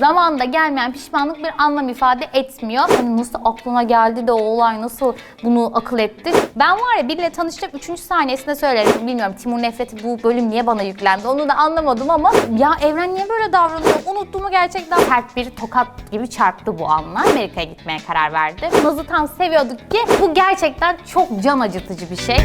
Zamanında gelmeyen pişmanlık bir anlam ifade etmiyor. Hani nasıl aklına geldi de o olay nasıl bunu akıl etti? Ben var ya biriyle tanıştım 3. saniyesinde söylerim. Bilmiyorum Timur Nefret'i bu bölüm niye bana yüklendi onu da anlamadım ama ya evren niye böyle davranıyor? Unuttuğumu gerçekten sert bir tokat gibi çarptı bu anlar. Amerika'ya gitmeye karar verdi. Naz'ı tam seviyorduk ki bu gerçekten çok can acıtıcı bir şey.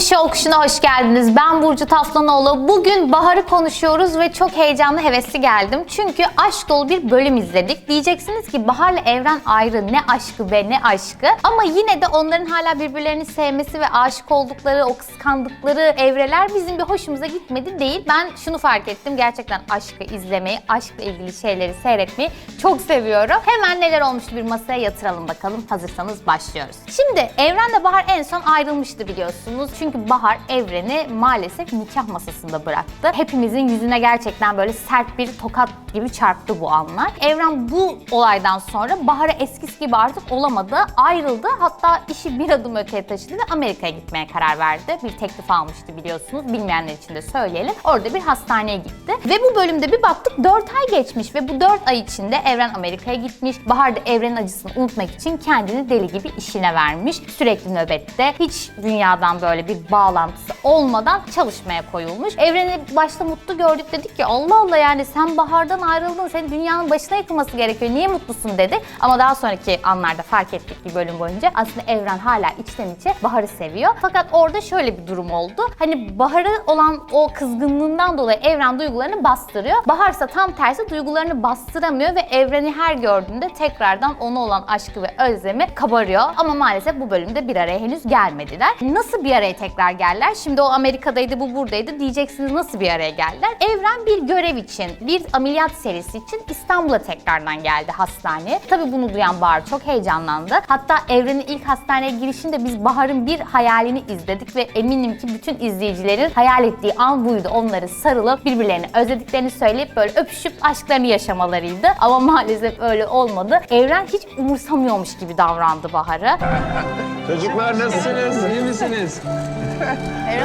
Hello, hepiniz Show Kuşu'na hoş geldiniz. Ben Burcu Taflanoğlu. Bugün Bahar'ı konuşuyoruz ve çok heyecanlı, hevesli geldim. Çünkü aşk dolu bir bölüm izledik. Diyeceksiniz ki Bahar'la Evren ayrı, ne aşkı be ne aşkı. Ama yine de onların hala birbirlerini sevmesi ve aşık oldukları, o kıskandıkları evreler bizim bir hoşumuza gitmedi değil. Ben şunu fark ettim, gerçekten aşkı izlemeyi, aşkla ilgili şeyleri seyretmeyi çok seviyorum. Hemen neler olmuştu bir masaya yatıralım bakalım. Hazırsanız başlıyoruz. Şimdi Evren'le Bahar en son ayrılmıştı biliyorsunuz. Çünkü Bahar Evren'i maalesef nikah masasında bıraktı. Hepimizin yüzüne gerçekten böyle sert bir tokat gibi çarptı bu anlar. Evren bu olaydan sonra Bahar'a eskisi gibi artık olamadı. Ayrıldı. Hatta işi bir adım öteye taşıdı ve Amerika'ya gitmeye karar verdi. Bir teklif almıştı biliyorsunuz. Bilmeyenler için de söyleyelim. Orada bir hastaneye gitti. Ve bu bölümde bir baktık 4 ay geçmiş ve bu 4 ay içinde Evren Amerika'ya gitmiş. Bahar da Evren'in acısını unutmak için kendini deli gibi işine vermiş. Sürekli nöbette. Hiç dünyadan böyle bir bağlantısı olmadan çalışmaya koyulmuş. Evren'i başta mutlu gördük dedik ki Allah Allah yani sen Bahar'dan ayrıldın. Senin dünyanın başına yıkılması gerekiyor. Niye mutlusun dedi. Ama daha sonraki anlarda fark ettik bir bölüm boyunca aslında Evren hala içten içe Bahar'ı seviyor. Fakat orada şöyle bir durum oldu. Hani Bahar'ı olan o kızgınlığından dolayı Evren duygularını bastırıyor. Bahar ise tam tersi duygularını bastıramıyor ve Evren'i her gördüğünde tekrardan ona olan aşkı ve özlemi kabarıyor. Ama maalesef bu bölümde bir araya henüz gelmediler. Nasıl bir araya tekrar geldiler? Şimdi o Amerika'daydı, bu buradaydı. Diyeceksiniz nasıl bir araya geldiler? Evren bir görev için, bir ameliyat serisi için İstanbul'a tekrardan geldi hastaneye. Tabii bunu duyan Bahar çok heyecanlandı. Hatta Evren'in ilk hastaneye girişinde biz Bahar'ın bir hayalini izledik ve eminim ki bütün izleyicilerin hayal ettiği an buydu. Onları sarılıp birbirlerini özlediklerini söyleyip böyle öpüşüp aşklarını yaşamalarıydı. Ama maalesef öyle olmadı. Evren hiç umursamıyormuş gibi davrandı Bahar'a. Çocuklar nasılsınız? İyi misiniz?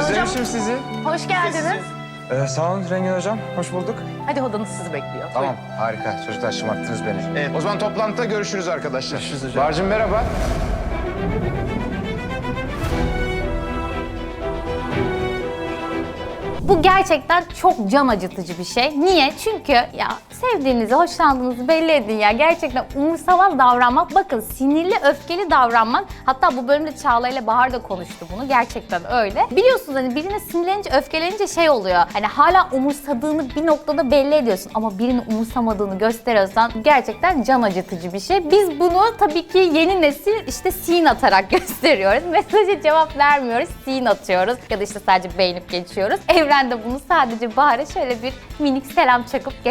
Özlemişim sizi. Hoş geldiniz. Ee, sağ olun Rengin Hocam. Hoş bulduk. Hadi odanız sizi bekliyor. Tamam harika çocuklar şımarttınız beni. Evet, o zaman toplantıda görüşürüz arkadaşlar. Görüşürüz hocam. Barcım merhaba. Bu gerçekten çok can acıtıcı bir şey. Niye? Çünkü ya sevdiğinizi, hoşlandığınızı belli edin ya. Gerçekten umursamaz davranmak. Bakın sinirli, öfkeli davranmak. Hatta bu bölümde Çağla ile Bahar da konuştu bunu. Gerçekten öyle. Biliyorsunuz hani birine sinirlenince, öfkelenince şey oluyor. Hani hala umursadığını bir noktada belli ediyorsun. Ama birini umursamadığını gösteriyorsan gerçekten can acıtıcı bir şey. Biz bunu tabii ki yeni nesil işte sin atarak gösteriyoruz. Mesaja cevap vermiyoruz, sin atıyoruz. Ya da işte sadece beğenip geçiyoruz. Evren de bunu sadece Bahar'a şöyle bir minik selam çakıp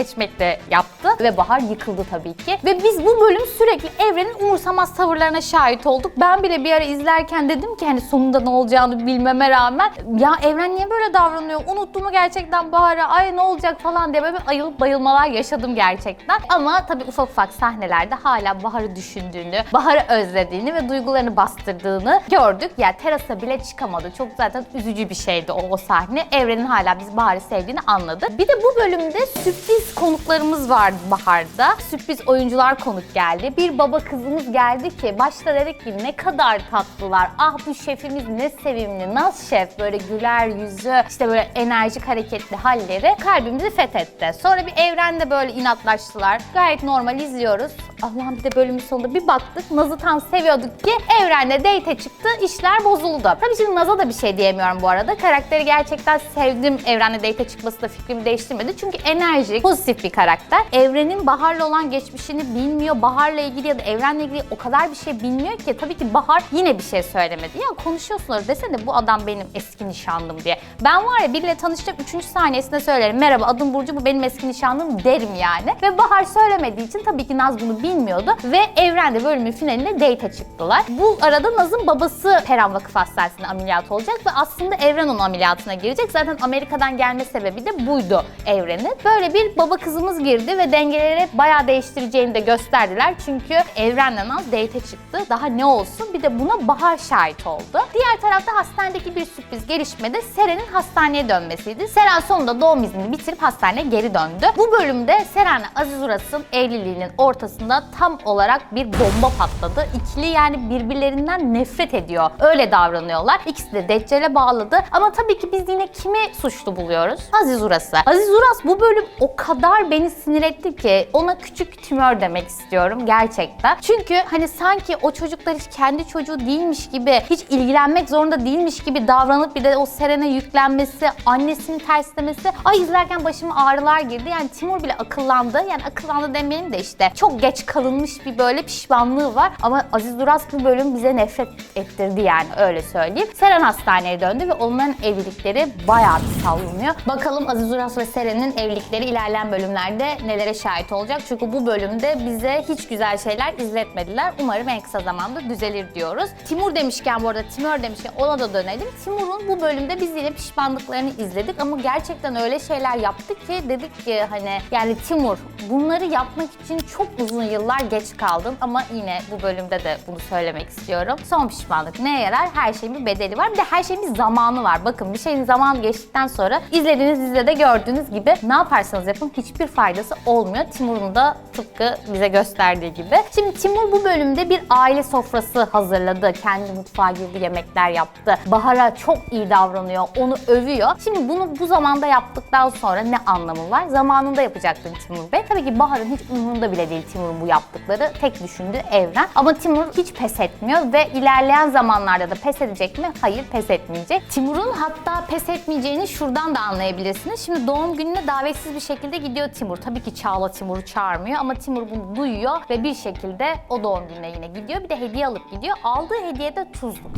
yaptı. Ve Bahar yıkıldı tabii ki. Ve biz bu bölüm sürekli Evren'in umursamaz tavırlarına şahit olduk. Ben bile bir ara izlerken dedim ki hani sonunda ne olacağını bilmeme rağmen ya Evren niye böyle davranıyor? Unuttuğumu gerçekten Bahar'a ay ne olacak falan diye böyle ayılıp bayılmalar yaşadım gerçekten. Ama tabii ufak ufak sahnelerde hala Bahar'ı düşündüğünü, Bahar'ı özlediğini ve duygularını bastırdığını gördük. Yani terasa bile çıkamadı. Çok zaten üzücü bir şeydi o, o sahne. Evren'in hala biz Bahar'ı sevdiğini anladık. Bir de bu bölümde sürpriz konuklarımız vardı Bahar'da. Sürpriz oyuncular konuk geldi. Bir baba kızımız geldi ki başta dedik ki ne kadar tatlılar. Ah bu şefimiz ne sevimli. Naz şef böyle güler yüzü, işte böyle enerjik hareketli halleri kalbimizi fethetti. Sonra bir evrende böyle inatlaştılar. Gayet normal izliyoruz. Allah'ım bir de bölümün sonunda bir baktık Naz'ı tam seviyorduk ki evrenle date çıktı işler bozuldu. Tabii şimdi Naz'a da bir şey diyemiyorum bu arada. Karakteri gerçekten sevdim evrenle date çıkması da fikrimi değiştirmedi. Çünkü enerjik, pozitif bir karakter. Evrenin Bahar'la olan geçmişini bilmiyor. Bahar'la ilgili ya da evrenle ilgili o kadar bir şey bilmiyor ki. Tabii ki Bahar yine bir şey söylemedi. Ya konuşuyorsunuz desene bu adam benim eski nişanlım diye. Ben var ya biriyle tanıştım 3. saniyesinde söylerim. Merhaba adım Burcu bu benim eski nişanlım derim yani. Ve Bahar söylemediği için tabii ki Naz bunu bilmiyor bilmiyordu ve Evren de bölümün finaline date çıktılar. Bu arada Naz'ın babası Perihan Vakıf Hastanesi'nde ameliyat olacak ve aslında Evren onun ameliyatına girecek. Zaten Amerika'dan gelme sebebi de buydu Evren'in. Böyle bir baba kızımız girdi ve dengeleri bayağı değiştireceğini de gösterdiler. Çünkü Evren'le Naz date çıktı. Daha ne olsun bir de buna Bahar şahit oldu. Diğer tarafta hastanedeki bir sürpriz gelişme de Seren'in hastaneye dönmesiydi. Seren sonunda doğum iznini bitirip hastaneye geri döndü. Bu bölümde Seren'le Aziz Uras'ın evliliğinin ortasında tam olarak bir bomba patladı. İkili yani birbirlerinden nefret ediyor. Öyle davranıyorlar. İkisi de Deccal'e bağladı. Ama tabii ki biz yine kimi suçlu buluyoruz? Aziz Uras'ı. Aziz Uras bu bölüm o kadar beni sinir etti ki ona küçük tümör demek istiyorum gerçekten. Çünkü hani sanki o çocuklar hiç kendi çocuğu değilmiş gibi, hiç ilgilenmek zorunda değilmiş gibi davranıp bir de o Seren'e yüklenmesi, annesini terslemesi. Ay izlerken başıma ağrılar girdi. Yani Timur bile akıllandı. Yani akıllandı demeyelim de işte çok geç kalınmış bir böyle pişmanlığı var. Ama Aziz Duras bu bölüm bize nefret ettirdi yani öyle söyleyeyim. Seren hastaneye döndü ve onların evlilikleri bayağı bir sallanıyor. Bakalım Aziz Uras ve Seren'in evlilikleri ilerleyen bölümlerde nelere şahit olacak. Çünkü bu bölümde bize hiç güzel şeyler izletmediler. Umarım en kısa zamanda düzelir diyoruz. Timur demişken bu arada Timur demişken ona da dönelim. Timur'un bu bölümde biz yine pişmanlıklarını izledik ama gerçekten öyle şeyler yaptı ki dedik ki hani yani Timur bunları yapmak için çok uzun yıllar geç kaldın ama yine bu bölümde de bunu söylemek istiyorum. Son pişmanlık neye yarar? Her şeyin bir bedeli var. Bir de her şeyin bir zamanı var. Bakın bir şeyin zamanı geçtikten sonra izlediğiniz dizide gördüğünüz gibi ne yaparsanız yapın hiçbir faydası olmuyor. Timur'un da tıpkı bize gösterdiği gibi. Şimdi Timur bu bölümde bir aile sofrası hazırladı. Kendi mutfağa girdi, yemekler yaptı. Bahar'a çok iyi davranıyor, onu övüyor. Şimdi bunu bu zamanda yaptıktan sonra ne anlamı var? Zamanında yapacaktın Timur Bey. Tabii ki Bahar'ın hiç umurunda bile değil Timur'un bu yaptıkları. Tek düşündüğü Evren. Ama Timur hiç pes etmiyor ve ilerleyen zamanlarda da pes edecek mi? Hayır pes etmeyecek. Timur'un hatta pes etmeyeceğini şuradan da anlayabilirsiniz. Şimdi doğum gününe davetsiz bir şekilde gidiyor Timur. Tabii ki Çağla Timur'u çağırmıyor ama Timur bunu duyuyor ve bir şekilde o doğum gününe yine gidiyor. Bir de hediye alıp gidiyor. Aldığı hediye de tuzluk.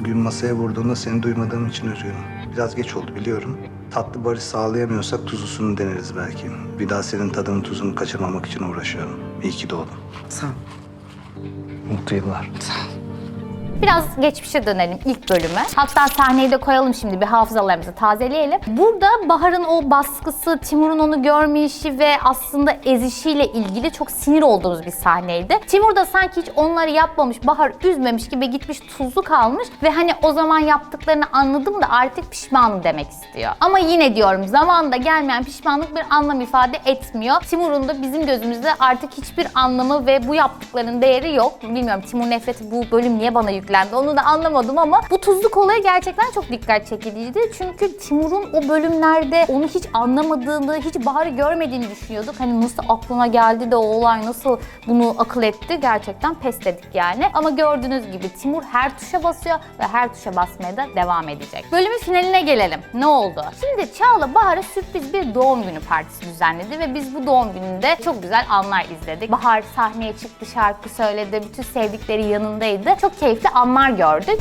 Bugün masaya vurduğunda seni duymadığım için üzgünüm. Biraz geç oldu biliyorum. Tatlı barış sağlayamıyorsak tuzlusunu deneriz belki. Bir daha senin tadını tuzunu kaçırmamak için uğraşıyorum. İyi ki doğdun. Sağ ol. Mutlu yıllar. Biraz geçmişe dönelim ilk bölüme. Hatta sahneyi de koyalım şimdi bir hafızalarımızı tazeleyelim. Burada Bahar'ın o baskısı, Timur'un onu görmeyişi ve aslında ezişiyle ilgili çok sinir olduğumuz bir sahneydi. Timur da sanki hiç onları yapmamış, Bahar üzmemiş gibi gitmiş tuzlu kalmış ve hani o zaman yaptıklarını anladım da artık pişmanım demek istiyor. Ama yine diyorum zamanında gelmeyen pişmanlık bir anlam ifade etmiyor. Timur'un da bizim gözümüzde artık hiçbir anlamı ve bu yaptıklarının değeri yok. Bilmiyorum Timur nefreti bu bölüm niye bana yüklendi onu da anlamadım ama bu tuzluk olayı gerçekten çok dikkat çekiciydi. Çünkü Timur'un o bölümlerde onu hiç anlamadığını, hiç Bahar'ı görmediğini düşünüyorduk. Hani nasıl aklına geldi de o olay nasıl bunu akıl etti gerçekten pes dedik yani. Ama gördüğünüz gibi Timur her tuşa basıyor ve her tuşa basmaya da devam edecek. Bölümün finaline gelelim. Ne oldu? Şimdi Çağla Bahar'a sürpriz bir doğum günü partisi düzenledi ve biz bu doğum gününde çok güzel anlar izledik. Bahar sahneye çıktı, şarkı söyledi, bütün sevdikleri yanındaydı. Çok keyifli anlar gördük.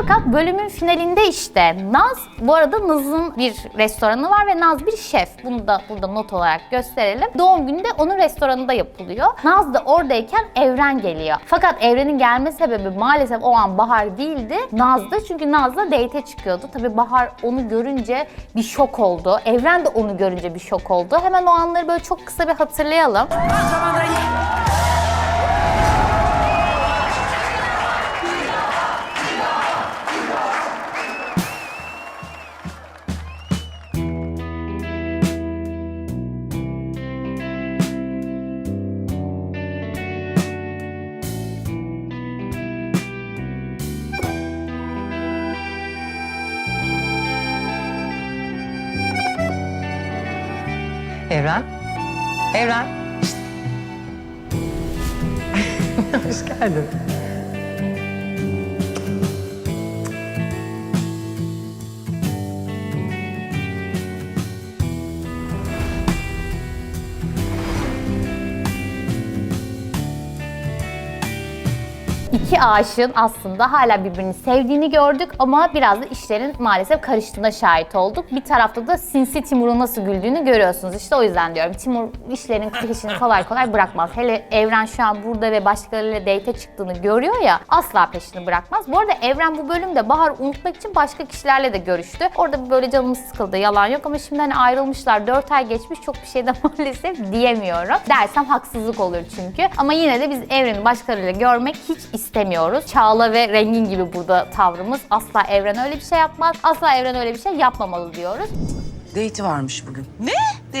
Fakat bölümün finalinde işte Naz, bu arada Naz'ın bir restoranı var ve Naz bir şef. Bunu da burada not olarak gösterelim. Doğum günü de onun restoranında yapılıyor. Naz da oradayken Evren geliyor. Fakat Evren'in gelme sebebi maalesef o an Bahar değildi. Naz'dı çünkü Naz'la date'e çıkıyordu. Tabii Bahar onu görünce bir şok oldu. Evren de onu görünce bir şok oldu. Hemen o anları böyle çok kısa bir hatırlayalım. Evren? Evren? Hoş geldin. İki aşığın aslında hala birbirini sevdiğini gördük ama biraz da işlerin maalesef karıştığına şahit olduk. Bir tarafta da sinsi Timur'un nasıl güldüğünü görüyorsunuz. İşte o yüzden diyorum Timur işlerin peşini kolay kolay bırakmaz. Hele Evren şu an burada ve başkalarıyla date çıktığını görüyor ya asla peşini bırakmaz. Bu arada Evren bu bölümde Bahar unutmak için başka kişilerle de görüştü. Orada böyle canımız sıkıldı yalan yok ama şimdi hani ayrılmışlar 4 ay geçmiş çok bir şey de maalesef diyemiyorum. Dersem haksızlık olur çünkü. Ama yine de biz Evren'i başkalarıyla görmek hiç istemiyoruz. Çağla ve Rengin gibi burada tavrımız. Asla Evren öyle bir şey yapmaz. Asla Evren öyle bir şey yapmamalı diyoruz. Date'i varmış bugün. Ne?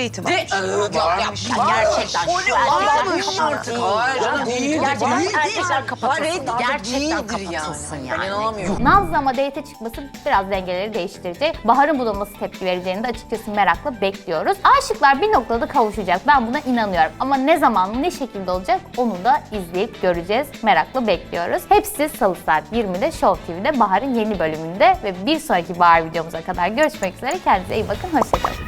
Date'i varmış. Gerçekten şu erkekler artık. Hayır canım değildir. Gerçekten erkekler kapatılsın. Hayır, Gerçekten kapatılsın yani. yani. Ben inanamıyorum. Nazlı ama date çıkması biraz dengeleri değiştirecek. Bahar'ın buna nasıl tepki vereceğini de açıkçası merakla bekliyoruz. Aşıklar bir noktada kavuşacak. Ben buna inanıyorum. Ama ne zaman, ne şekilde olacak onu da izleyip göreceğiz. Merakla bekliyoruz. Hepsi Salı saat 20'de Show TV'de Bahar'ın yeni bölümünde ve bir sonraki Bahar videomuza kadar görüşmek üzere. Kendinize iyi bakın. Hoşçakalın.